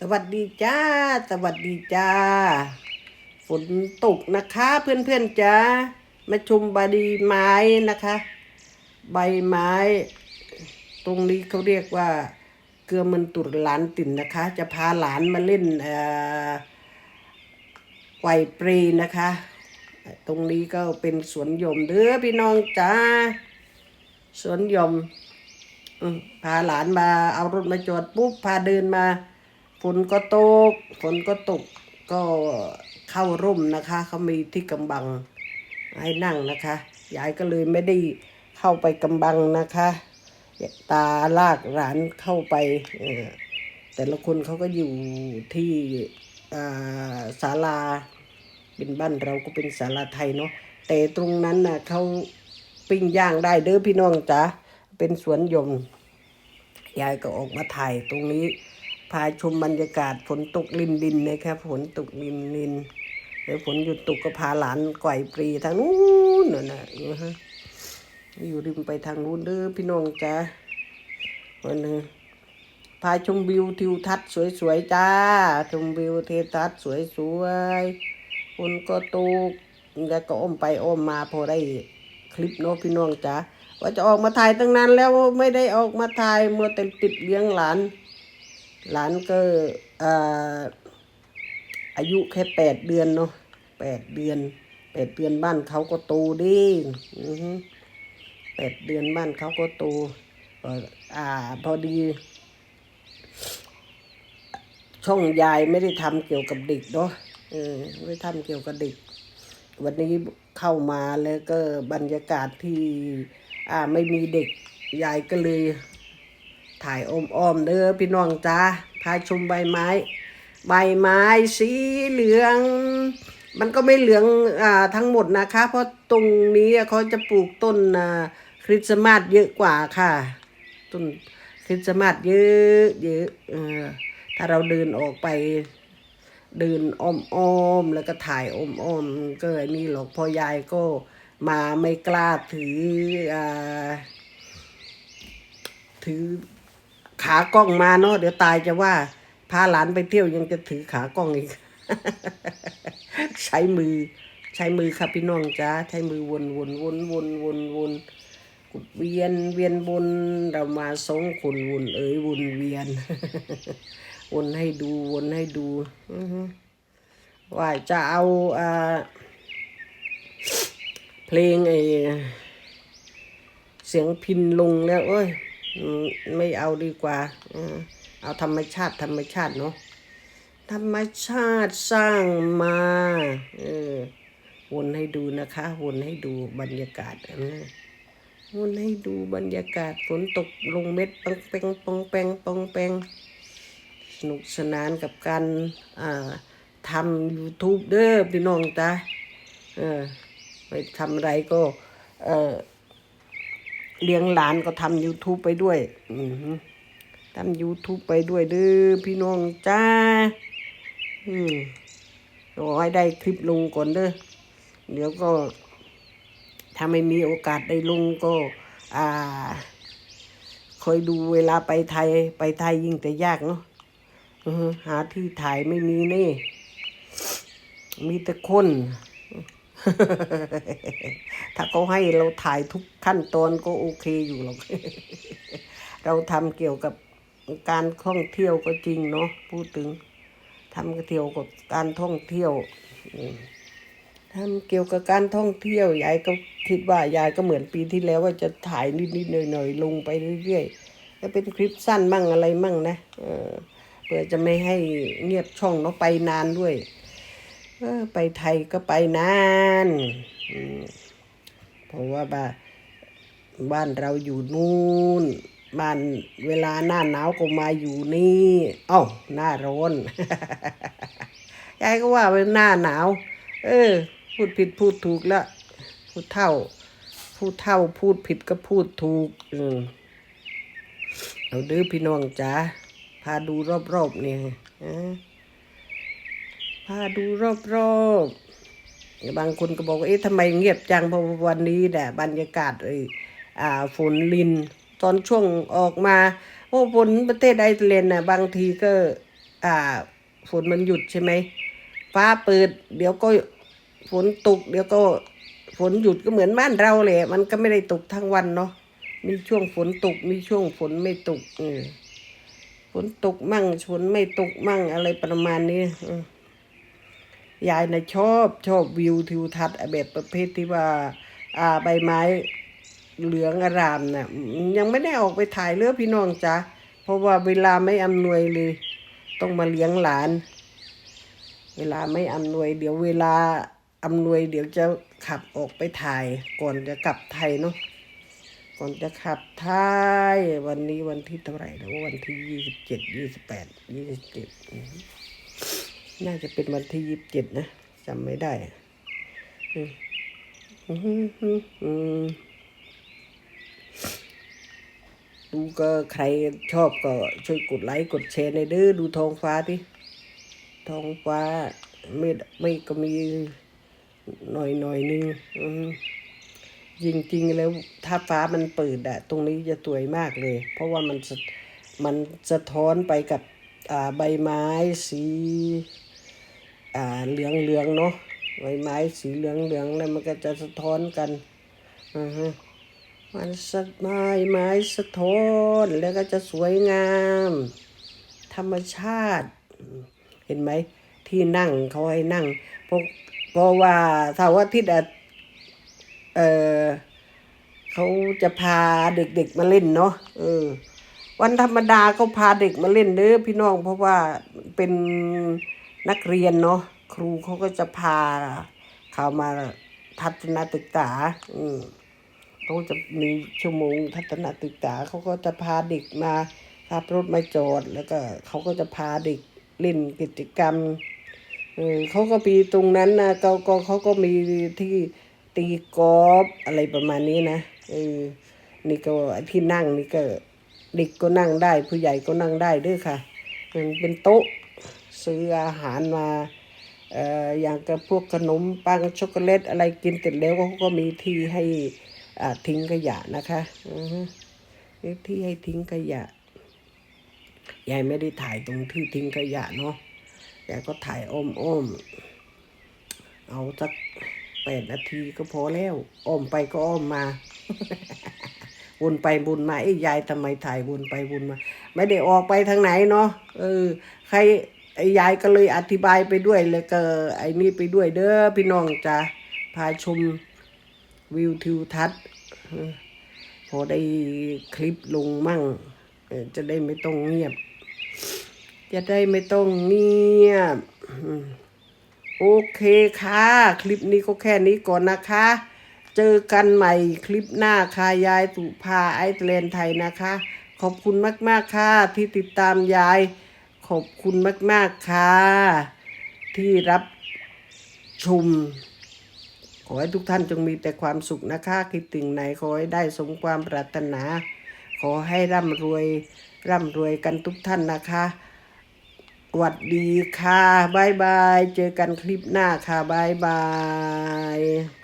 สวัสดีจ้า สวัสดีจ้า ฝนตกนะคะเพื่อนๆจ้ามาชมใบไม้นะคะ ใบไม้ ตรงนี้เขาเรียกว่า เกลือมันตุรหลานติ่นนะคะ จะพาหลานมาเล่นไหวปรีนะคะ ตรงนี้ก็เป็นสวนหยมเด้อพี่น้องจ้าสวนหยมอืมพาหลานมาเอารถมาจอดปุ๊บพาเดินมา นก็ตก ฝนก็ตกก็เข้าร่มนะคะ เขามีที่กำบังให้นั่งนะคะ ยายก็เลยไม่ได้เข้าไปกำบังนะคะ ตาลากหลานเข้าไปเออแต่ละคนเขาก็อยู่ที่ศาลาเป็นบ้านเราก็เป็นศาลาไทยเนาะแต่ตรงนั้นน่ะเขาปิ้งย่างได้เด้อพี่น้องจ๋าเป็นสวนยมยายก็ออกมาถ่ายตรงนี้ พาชมบรรยากาศฝนตกลินดินนะครับฝนตกลินลินเดี๋ยวฝนหยุดตกก็พาหลานไกวปรีทางนู้นน่ะนะอือฮะอยู่ริมไปทางนู้นเด้อพี่น้องจ้าวันนี้พาชมวิวทิวทัศน์สวยๆจ้าชมวิวทิวทัศน์สวยๆฝนก็ตกแล้วก็อ้อมไปอ้อมมาพอได้คลิปเนาะพี่น้องจ้าว่าจะออกมาถ่ายตั้งนานแล้วไม่ได้ออกมาถ่ายเมัวแต่ติดเลี้ยงหลาน หลานก็อ่ออายุแค่แปดเดือนเนาะแปดเดือนแปดเดือนบ้านเขาก็โตดีอือฮึแปดเดือนบ้านเขาก็โตอ่า พอดี ช่องยายไม่ได้ทำเกี่ยวกับเด็กเนาะเออไม่ได้ทำเกี่ยวกับเด็ก วันนี้เข้ามาแล้วก็บรรยากาศที่ อ่าไม่มีเด็กยายก็เลย ถ่ายอ้อมๆเด้อพี่น้องจ้าพาชมใบไม้ ใบไม้สีเหลือง มันก็ไม่เหลืองอ่าทั้งหมดนะคะ เพราะตรงนี้เขาจะปลูกต้นอ่าคริสต์มาสเยอะกว่าค่ะ ต้นคริสต์มาสเยอะเยอะเออถ้าเราเดินออกไปเดินอ้อมๆแล้วก็ถ่ายอ้อมๆก็นี่หรอกพอยายก็มาไม่กล้าถืออ่าถือ ขากล้องมาเนาะเดี๋ยวตายจะว่า พาหลานไปเที่ยวยังจะถือขากล้องอีก ใช้มือ ใช้มือครับพี่น้องจ้าใช้มือวนวนวนวนวนวนกุดเวียนเวียนวนเรามาสองคนวนเอ๋ยวนเวียน วนให้ดูวนให้ดูว่าจะเอาอ่าเพลงไอเสียงพินลงแล้วเอ้ย ไม่เอาดีกว่าอเอาธรรมชาติธรรมชาติเนาะธรรมชาติสร้างมาเออวนให้ดูนะคะ วนให้ดูบรรยากาศนนี้วนให้ดูบรรยากาศฝนตกลงเม็ดปังแปงปองแปงปองแปงสนุกสนานกับการอ่าทำ YouTube เด้อพี่น้องจ้าเออไปทำอะไรก็เออ เลี้ยงหลานก็ทำ YouTube ไปด้วยทำ YouTube ไปด้วยเด้อพี่น้องจ้า อืมรอให้ได้คลิปลงก่อนเด้อ เดี๋ยวก็ถ้าไม่มีโอกาสได้ลงก็ อ่าคอยดูเวลาไปไทยไปไทยยิ่งแต่ยากเนาะหาที่ถ่ายไม่มีนี่ มีแต่คน ถ้าเขาให้เราถ่ายทุกขั้นตอนก็โอเคอยู่หรอก เราทำเกี่ยวกับการท่องเที่ยวก็จริงเนาะพูดถึงทำเกี่ยวกับการท่องเที่ยวทำเกี่ยวกับการท่องเที่ยวยายก็คิดว่ายายก็เหมือนปีที่แล้วว่าจะถ่ายนิดๆหน่อยๆลงไปเรื่อยๆแล้วเป็นคลิปสั้นมั่งอะไรมั่งนะเออเพื่อจะไม่ให้เงียบช่องเนาะไปนานด้วย เออ ไปไทยก็ไปนานอืม เพราะว่าบ้านบ้านเราอยู่นู่นบ้านเวลาหน้าหนาวก็มาอยู่นี่เอ้าหน้าร้อนยายก็ว่าเป็นหน้าหนาว เออ พูดผิดพูดถูกแล้วพูดเท่า พูดเท่าพูดผิดก็พูดถูก อืมเอาดื้อพี่น้องจ๋าพาดูรอบๆเนี่ยพาดูรอบๆ บางคนก็บอกว่าเอ๊ะทำไมเงียบจังเพราะวันนี้แหละบรรยากาศเอ้อ่าฝนลิน ตอนช่วงออกมา โอ้ฝนประเทศไอซ์แลนด์น่ะบางทีก็ อ่าฝนมันหยุดใช่ไหมฟ้าเปิด เดี๋ยวก็ฝนตก เดี๋ยวก็ฝนหยุดก็เหมือนบ้านเราแหละมันก็ไม่ได้ตกทั้งวันเนาะมีช่วงฝนตกมีช่วงฝนไม่ตกเออฝนตกมั่งฝนไม่ตกมั่งอะไรประมาณนี้ออ ยายนะชอบชอบวิวทิวทัศน์แบบประเภทที่ว่า อ่าใบไม้เหลืองอารามนะ่ะยังไม่ได้ออกไปถ่ายเรือพี่น้องจ้ะเพราะว่าเวลาไม่อำนวยเลย ต้องมาเลี้ยงหลาน เวลาไม่อำนวย เดี๋ยวเวลาอำนวย เดี๋ยวจะขับออกไปถ่าย ก่อนจะกลับไทยเนาะก่อนจะขับไทยวันนี้วันที่เท่าไหร่นะวันที่ยี่สิบเจ็ดยี่สิบแปดยี่สิบเจ็ด น่าจะเป็นวันที่ยี่สิบเจ็ดนะจำไม่ได้อืมดูก็ใครชอบก็ช่วยกดไลค์กดแชร์ในเด้อดูท้องฟ้าที่ท้องฟ้าไม่ไม่ก็มีหน่อยหน่อยนึงจริงๆแล้วถ้าฟ้ามันเปิดอะตรงนี้จะสวยมากเลย เพราะว่ามันสะมันสะท้อนไปกับใบไม้สี อ่าเหลืองเหลืองเนาะใบไม้สีเหลืองเหลืองแล้วมันก็จะสะท้อนกันอือฮึมันสะไม้ไม้สะท้อนแล้วก็จะสวยงาม ธรรมชาติ เห็นไหมที่นั่งเขาให้นั่งเพราะเพราะว่าถ้าว่าทิศอะเออเขาจะพาเด็กๆมาเล่นเนาะเออ วันธรรมดาก็พาเด็กมาเล่นเด้อพี่น้องเพราะว่าเป็น นักเรียนเนาะครูเขาก็จะพาเขามาทัศนศึกษา อืมเขาจะมีชั่วโมงทัศนศึกษาเขาก็จะพาเด็กมาขับรถมาจอดแล้วก็เขาก็จะพาเด็กเล่นกิจกรรมเออเขาก็มีตรงนั้นนะเขาก็เขาก็มีที่ตีกอล์ฟอะไรประมาณนี้นะเออนี่ก็ที่นั่งนี่ก็เด็กก็นั่งได้ผู้ใหญ่ก็นั่งได้ด้วยค่ะมันเป็นโต๊ะ ซื้ออาหารมาเอ่ออย่างกับพวกขนมปังช็อกโกแลตอะไรกินเสร็จแล้วเขาก็มีที่ให้ทิ้งขยะนะคะมีที่ให้ทิ้งขยะยายไม่ได้ถ่ายตรงที่ทิ้งขยะเนาะยายก็ถ่ายอ้อมอ้อมๆเอาสักแปดนาทีก็พอแล้ว อ้อมไปก็อ้อมมาวนไปวนมาไอ้ยยายทำไมถ่ายวนไปวนมา ไม่ได้ออกไปทางไหนเนาะเออ ใคร ไอ้ยายก็เลยอธิบายไปด้วยแล้วก็ไอ้นี่ไปด้วยเด้อพี่น้องจ้ะพาชมวิวทิวทัศน์พอได้คลิปลงมั่งจะได้ไม่ต้องเงียบ จะได้ไม่ต้องเงียบ โอเคค่ะ คลิปนี้ก็แค่นี้ก่อนนะคะ เจอกันใหม่คลิปหน้าค่ะยายสุภาไอซ์แลนด์ไทยนะคะ ขอบคุณมาก ๆ ค่ะ ที่ติดตามยาย ขอบคุณมาก ๆ ค่ะ ที่รับชม ขอให้ทุกท่านจงมีแต่ความสุขนะคะ คิดถึงไหนขอให้ได้สมความปรารถนา ขอให้ร่ำรวย ร่ำรวยกันทุกท่านนะคะสวัสดีค่ะบ๊ายบาย เจอกันคลิปหน้าค่ะบ๊ายบาย